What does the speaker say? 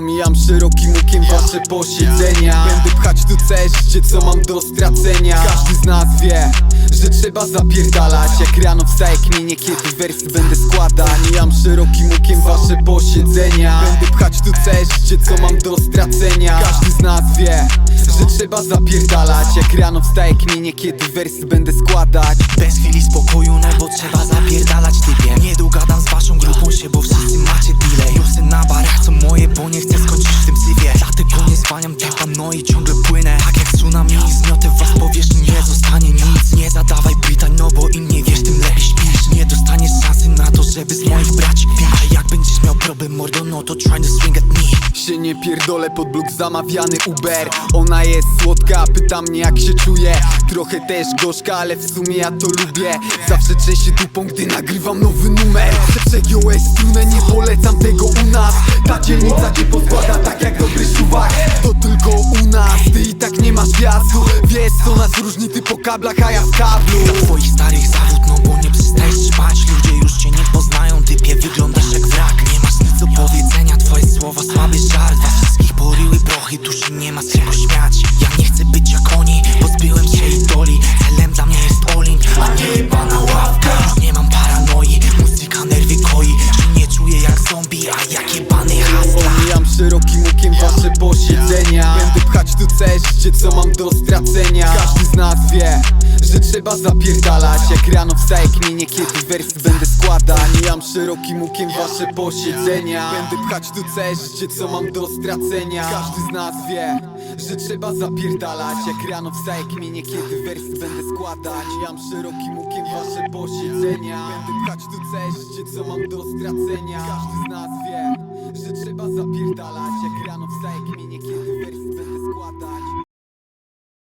Omijam szerokim okiem wasze posiedzenia. Będę pchać tu całe życie, co mam do stracenia. Każdy z nas wie, że trzeba zapierdalać. Jak rano wstaję kmienie, kiedy wersy będę składać. Omijam szerokim okiem wasze posiedzenia. Będę pchać tu całe życie, co mam do stracenia. Każdy z nas wie, że trzeba zapierdalać. Jak rano wstaję kmienie, kiedy wersy będę składać. Bez chwili bo nie chcę skończyć w tym syfie Dlatego nie zwalniam tempa, no i ciągle żeby z moich braci pić A jak będziesz miał problem mordo, no to try to swing at me. Się nie pierdolę pod blok zamawiany Uber. Ona jest słodka, pyta mnie jak się czuję. Trochę też gorzka, ale w sumie ja to lubię. Zawsze trzęsie dupą, gdy nagrywam nowy numer. Przegiąłeś strunę, nie polecam tego u nas. Ta dzielnica cię poskłada tak jak dobry szuwak To tylko u nas, ty i tak nie masz wjazdu Wiesz co nas różni, ty po kablach, a ja w kablu. Dla twoich starych zawód, no bo nie przestajesz spać nie ma z czego śmiać Ja nie chcę być jak oni, pozbyłem się idoli Celem dla mnie jest Olin, a nie jebana ławka. Już nie mam paranoi, muzyka nerwy koi. Się nie czuję jak zombie, a jak jebany hasla Omijam szerokim okiem wasze posiedzenia. Będę pchać tu całe życie, co mam do stracenia. Każdy z nas wie, trzeba zapierdalać. Jak rano wstaję kmienie, kiedy wersy będę składać. Omijam szerokim okiem wasze posiedzenia. Będę pchać tu całe życie, co mam do stracenia. Każdy z nas wie, że trzeba zapierdalać. Jak rano wstaję kmienie, kiedy wersy będę składać. Omijam szerokim okiem wasze posiedzenia. Będę pchać tu całe życie, co mam do stracenia. Każdy z nas wie, że trzeba zapierdalać. Jak rano